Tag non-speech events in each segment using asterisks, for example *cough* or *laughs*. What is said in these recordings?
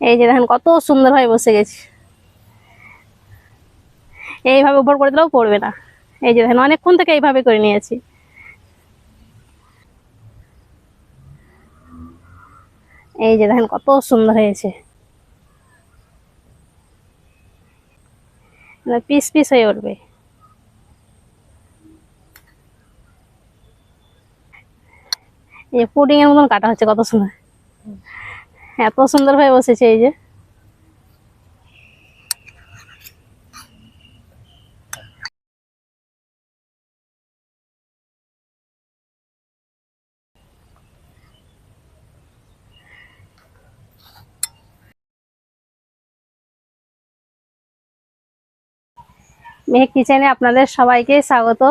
এই যে দেখেন কত সুন্দরভাবে বসে গেছে। এইভাবে উপর করে দিলেও পড়বে না। এই যে দেখেন অনেকক্ষণ থেকে এইভাবে করে নিয়েছি। এই যে দেখেন কত সুন্দর হয়েছে। পিস পিস হয়ে উঠবে। এই পুডিং এর মতন কাটা হচ্ছে কত সুন্দর। এত সুন্দর হয়ে বসেছে এই যে। মেহেক কিচেনে আপনাদের সবাইকে স্বাগত।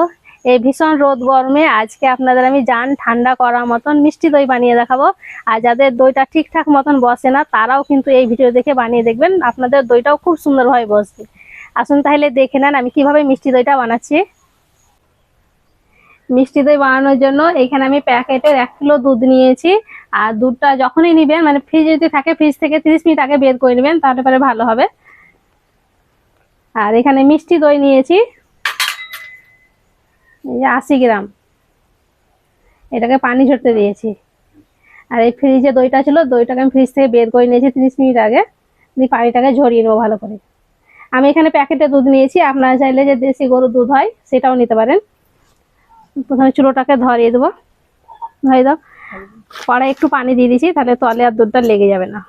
এই ভীষণ রোদ গরমে আজকে আপনাদের আমি জান ঠান্ডা করার মতন মিষ্টি দই বানিয়ে দেখাবো। আর যাদের দইটা ঠিকঠাক মতন বসে না, তারাও কিন্তু এই ভিডিও দেখে বানিয়ে দেখবেন। আপনাদের দইটাও খুব সুন্দরভাবে বসবে আসুন তাহলে দেখে নেন আমি কীভাবে মিষ্টি দইটা বানাচ্ছি। মিষ্টি দই বানানোর জন্য এখানে আমি প্যাকেটের এক কিলো দুধ নিয়েছি। আর দুধটা যখনই নিবেন মানে ফ্রিজ যদি থাকে ফ্রিজ থেকে তিরিশ মিনিট আগে বের করে নেবেন, তাহলে পরে ভালো হবে। আর এখানে মিষ্টি দই নিয়েছি। এই যে আশি গ্রাম। এটাকে পানি ঝরতে দিয়েছি। আর এই ফ্রিজে দইটা ছিল, দইটাকে আমি ফ্রিজ থেকে বের করে নিয়েছি তিরিশ মিনিট আগে। দিয়ে পানিটাকে ঝরিয়ে নেব ভালো করে। আমি এখানে প্যাকেটে দুধ নিয়েছি, আপনারা চাইলে যে দেশি গরুর দুধ হয়, সেটাও নিতে পারেন। প্রথমে চুলোটাকে ধরিয়ে দেবো। ধরিয়ে দাও। পরে একটু পানি দিয়ে দিয়েছি, তাহলে তলে আর দুধটা লেগে যাবে না।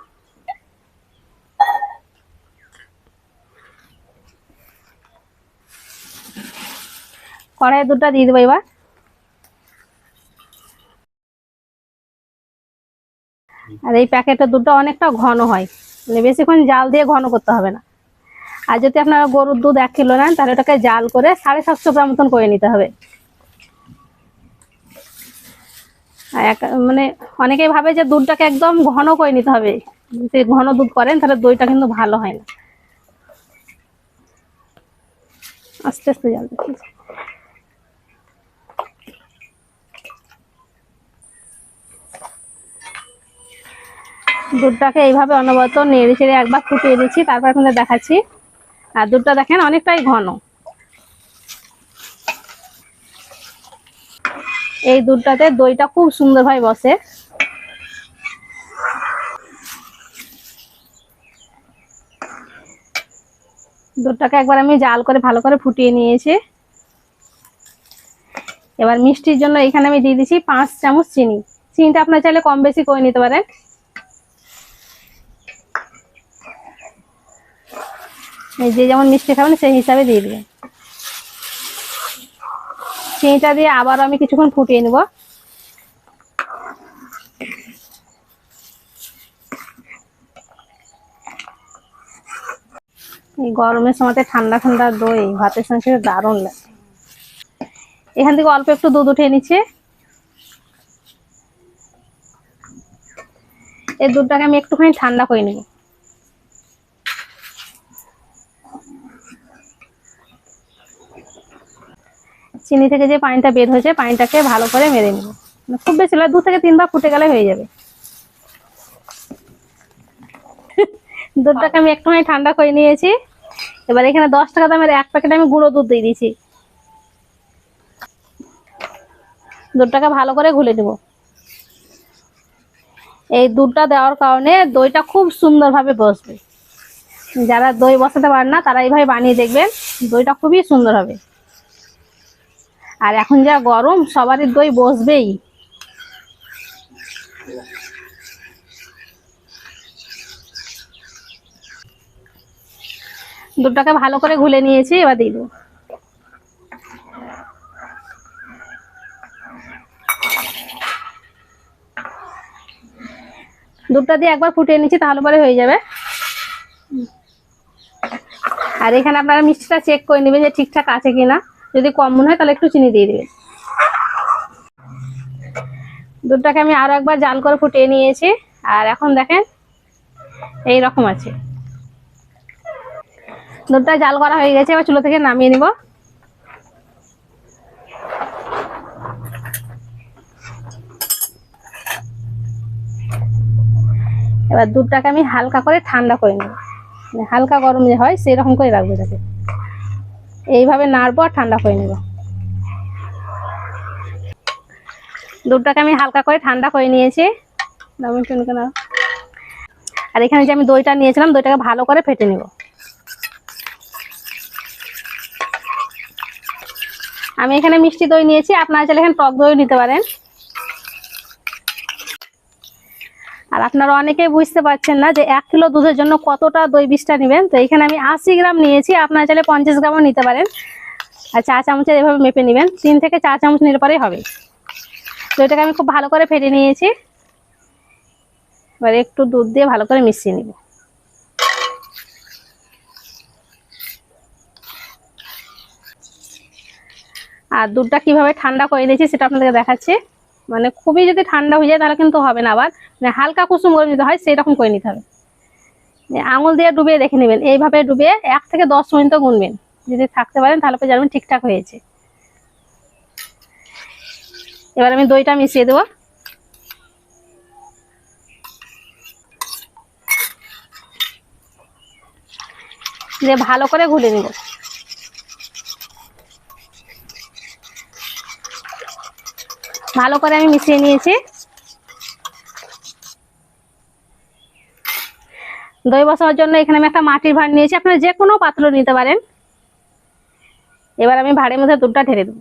কড়াইয়ে দুধটা দিয়ে দেবো এবার। আর এই প্যাকেটের দুধটা অনেকটা ঘন হয়। মানে বেশিক্ষণ জাল দিয়ে ঘন করতে হবে না। আর যদি আপনারা গরুর দুধ এক কিলো নেন, তাহলে ওটাকে জাল করে সাড়ে সাতশো গ্রাম মতন করে নিতে হবে। মানে অনেকেই ভাবে যে দুধটাকে একদম ঘন করে নিতে হবে। যদি ঘন দুধ করেন, তাহলে দইটা কিন্তু ভালো হয় না। আস্তে আস্তে জাল দিতে দুধটাকে এইভাবে অনবরত নেড়ে চেড়ে একবার ফুটিয়ে দিচ্ছি, তারপর আপনাদের দেখাচ্ছি। আর দুধটা দেখেন অনেকটাই ঘন। এই দুধটাতে দইটা খুব সুন্দরভাবে বসে। দুধটাকে একবার আমি জাল করে ভালো করে ফুটিয়ে নিয়েছি। এবার মিষ্টির জন্য এখানে আমি দিয়ে দিচ্ছি পাঁচ চামচ চিনি। চিনিটা আপনার চাইলে কম বেশি করে নিতে পারেন। যে যেমন মিষ্টি খাবেন, সেই হিসাবে দিয়ে দিবেন। চিনিটা দিয়ে আবার আমি কিছুক্ষণ ফুটিয়ে নেব। গরমের সময়তে ঠান্ডা ঠান্ডা দই, ভাতের সঙ্গে দারুণ লাগে। এখান থেকে অল্প একটু দুধ উঠিয়ে নিচ্ছে। এই দুধটাকে আমি একটুখানি ঠান্ডা করে নেব। চিনি থেকে যে পানিটা বের হয়েছে পানিটাকে ভালো করে মেরে নেব। মানে খুব বেশি দু থেকে তিনবার ফুটে গেলে হয়ে যাবে। *laughs* দুধটাকে আমি একটুখানি ঠান্ডা করে নিয়েছি। এবার এখানে দশ টাকা দামের এক প্যাকেট আমি গুঁড়ো দুধ দিয়ে দিয়েছি। দুধটাকে ভালো করে ঘুলে নেব। এই দুধটা দেওয়ার কারণে দইটা খুব সুন্দরভাবে বসবে। যারা দই বসাতে পারেন না তারা এইভাবে বানিয়ে দেখবেন দইটা খুবই সুন্দর হবে। আর এখন যা গরম, সবারই দই বসবেই। দুধটাকে ভালো করে ঘুলে নিয়েছি, এবার দেবো। দুধটা দিয়ে একবার ফুটিয়ে নিচ্ছি, তাহলে পরে হয়ে যাবে। আর এখানে আপনারা মিষ্টিটা চেক করে নেবেন যে ঠিকঠাক আছে কিনা। যদি কম মনে হয় তাহলে একটু চিনি দিয়ে দিবেন। দুধটাকে আমি আরও একবার জাল করে ফুটিয়ে নিয়েছি। আর এখন দেখেন, এই রকম আছে। দুধটা জাল করা হয়ে গেছে, এবার চুলো থেকে নামিয়ে নিব। এবার দুধটাকে আমি হালকা করে ঠান্ডা করে নেব। মানে হালকা গরম যে হয়, সেই রকম করে রাখব এটাকে। এইভাবে নাড়বো আর ঠান্ডা করে নেব। দুধটাকে আমি হালকা করে ঠান্ডা করে নিয়েছি। আর এখানে যে আমি দইটা নিয়েছিলাম, দইটাকে ভালো করে ফেটে নেব। আমি এখানে মিষ্টি দই নিয়েছি, আপনারা চাইলে এখানে টক দইও নিতে পারেন। আর আপনারা অনেকেই বুঝতে পারছেন না যে এক কিলো দুধের জন্য কতটা দই বিষটা নেবেন। তো এখানে আমি আশি গ্রাম নিয়েছি, আপনারা চাইলে পঞ্চাশ গ্রামও নিতে পারেন। আর চা চামচের এভাবে মেপে নেবেন, তিন থেকে চার চামচ নিলে পরেই হবে। তো এটাকে আমি খুব ভালো করে ফেটে নিয়েছি। এবার একটু দুধ দিয়ে ভালো করে মিশিয়ে নিব। আর দুধটা কীভাবে ঠান্ডা করে নিয়েছি সেটা আপনাদেরকে দেখাচ্ছি। মানে খুবই যদি ঠান্ডা হয়ে যায় তাহলে কিন্তু হবে না আবার। মানে হালকা কুসুম গরম যদি হয় সেই রকম করে নিতে হবে। আঙুল দিয়ে ডুবিয়ে দেখে নেবেন। এইভাবে ডুবিয়ে এক থেকে দশ মিনিট গুনবেন। যদি থাকতে পারেন তাহলে জানবেন ঠিকঠাক হয়েছে। এবার আমি দইটা মিশিয়ে দেবো। দিয়ে ভালো করে ঘুলে নিব। ভালো করে আমি মিশিয়ে নিয়েছি। দই বসানোর জন্য এখানে আমি একটা মাটির ভাঁড় নিয়েছি। আপনারা যে কোনো পাত্র নিতে পারেন। এবার আমি ভাঁড়ের মধ্যে দুধটা ঢেলে দেবো।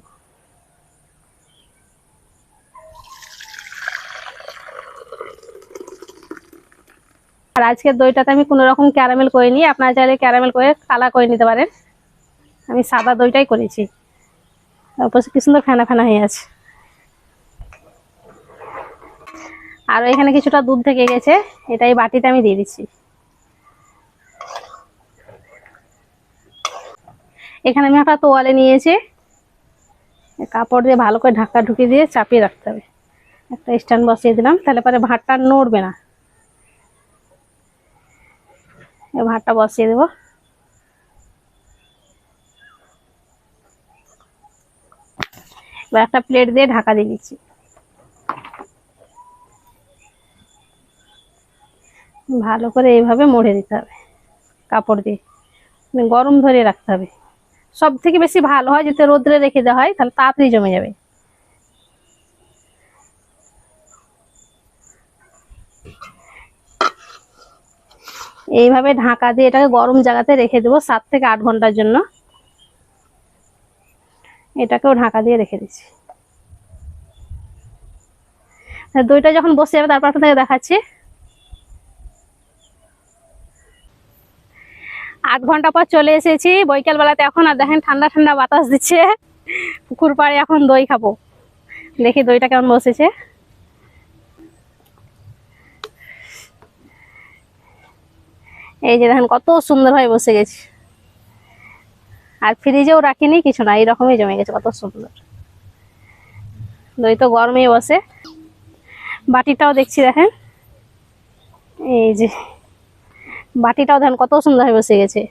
আর আজকের দইটাতে আমি কোনো রকম ক্যারামেল করিনি। আপনারা চাইলে ক্যারামেল করে কালা করে নিতে পারেন। আমি সাদা দইটাই করেছি। তারপর কি সুন্দর ফেনা ফেনা হয়ে আছে। আর এখানে কিছুটা দুধ থেকে গেছে। এটা এই বাটিতে আমি দিয়ে দিচ্ছি। এখানে আমি একটা তোয়ালে নিয়েছি। কাপড় দিয়ে ভালো করে ঢাকা ঢুকিয়ে দিয়ে চাপিয়ে রাখতে হবে। একটা স্ট্যান্ড বসিয়ে দিলাম, তাহলে পরে ভাতটা নড়বে না। ভাতটা বসিয়ে দেবো। এবার একটা প্লেট দিয়ে ঢাকা দিয়ে দিচ্ছি। ভালো করে এইভাবে মুড়ে দিতে হবে, কাপড় দিয়ে। মানে গরম ধরে রাখতে হবে। সব থেকে বেশি ভালো হয় যাতে রোদ্রে রেখে দেওয়া হয়, তাহলে তাড়াতাড়ি জমে যাবে। এইভাবে ঢাকা দিয়ে এটাকে গরম জায়গাতে রেখে দেবো সাত থেকে আট ঘণ্টার জন্য। এটাকেও ঢাকা দিয়ে রেখে দিচ্ছি। দইটা যখন বসে যাবে, তারপর আপনাদের দেখাচ্ছি। আট ঘণ্টা পর চলে এসেছি। বৈকাল বেলাতে এখন আর দেখেন ঠান্ডা ঠান্ডা বাতাস দিচ্ছে। পুকুর পাড়ে এখন দই খাব। দেখি দইটা কেমন বসেছে। এই যে দেখেন কত সুন্দরভাবে বসে গেছে। আর ফ্রিজেও রাখিনি, কিছু না, এইরকমই জমে গেছে, কত সুন্দর। দই তো গরমেই বসে। বাটিটাও দেখছি দেখেন। এই যে বাটিটাও দেখেন কত সুন্দরভাবে বসে গেছে।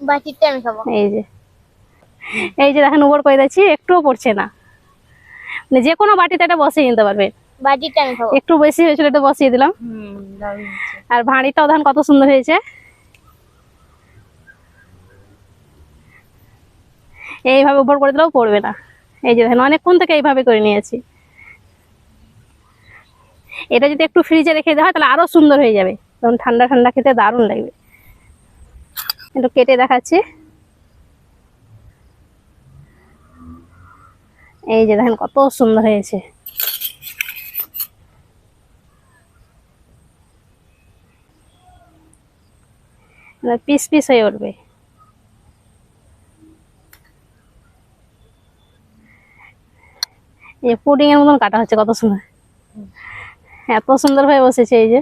বাটিটা আমি খাব। এই যে। এই যে দেখেন উপর করে দিচ্ছি একটুও পড়ছে না। মানে যে কোনো বাটিতে এটা বসিয়ে নিতে পারবে। বাটিটা আমি খাব। একটু বেশি হয়েছিল এটা বসিয়ে দিলাম। আর ভাঁড়িটাও দেখেন কত সুন্দর হয়েছে। এইভাবে উপর করে দিলেও পড়বে না। এই যে দেখেন অনেকক্ষণ থেকে এইভাবে করে নিয়েছি। এটা যদি একটু ফ্রিজে রেখে দেওয়া হয় তাহলে আরও সুন্দর হয়ে যাবে। তখন ঠান্ডা ঠান্ডা খেতে দারুণ লাগবে। একটু কেটে দেখাচ্ছি। এই যে দেখেন কত সুন্দর হয়েছে। পিস পিস হয়ে উঠবে। এই পুডিং এর মতন কাটা হচ্ছে কত সুন্দর। এত সুন্দর হয়ে বসেছে এই যে।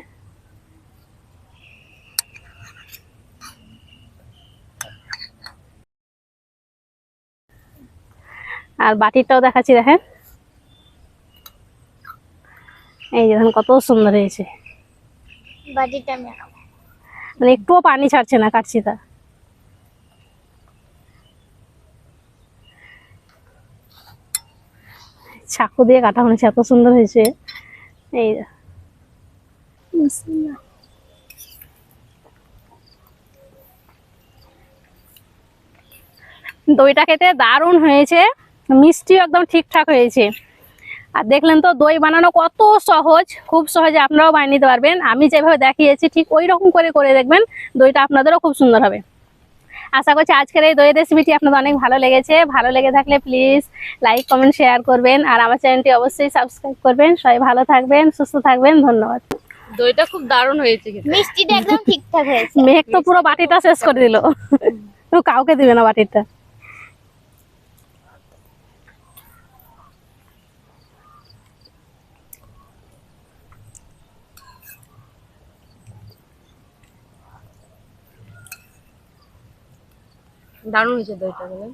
আর বাটিটাও দেখাচ্ছি দেখেন। এই যে দেখেন কত সুন্দর হয়েছে। বাটিটা মানে একটুও পানি ছাড়ছে না কাটছি তা চাকু দিয়ে কাটা হচ্ছে এত সুন্দর হয়েছে। এই। দইটা খেতে দারুণ হয়েছে। মিষ্টিও একদম ঠিকঠাক হয়েছে। আর দেখলেন তো দই বানানো কত সহজ খুব সহজে আপনারাও বানিয়ে নিতে পারবেন। আমি যেভাবে দেখিয়েছি ঠিক ওই রকম করে করে দেখবেন দইটা আপনাদেরও খুব সুন্দর হবে। আশা করছি আজকের এই দই রেসিপিটি আপনাদের অনেক ভালো লেগেছে। ভালো লেগে থাকলে প্লিজ লাইক কমেন্ট শেয়ার করবেন। আর আমার চ্যানেলটি অবশ্যই সাবস্ক্রাইব করবেন। সবাই ভালো থাকবেন সুস্থ থাকবেন। ধন্যবাদ। দইটা খুব দারুণ হয়েছে মিষ্টিটা একদম ঠিকঠাক হয়েছে। মেঘ তো পুরো বাটিটা শেষ করে দিল। *laughs* কাউকে দিবে না বাটিটা। দারুণ হয়েছে দইটা বলে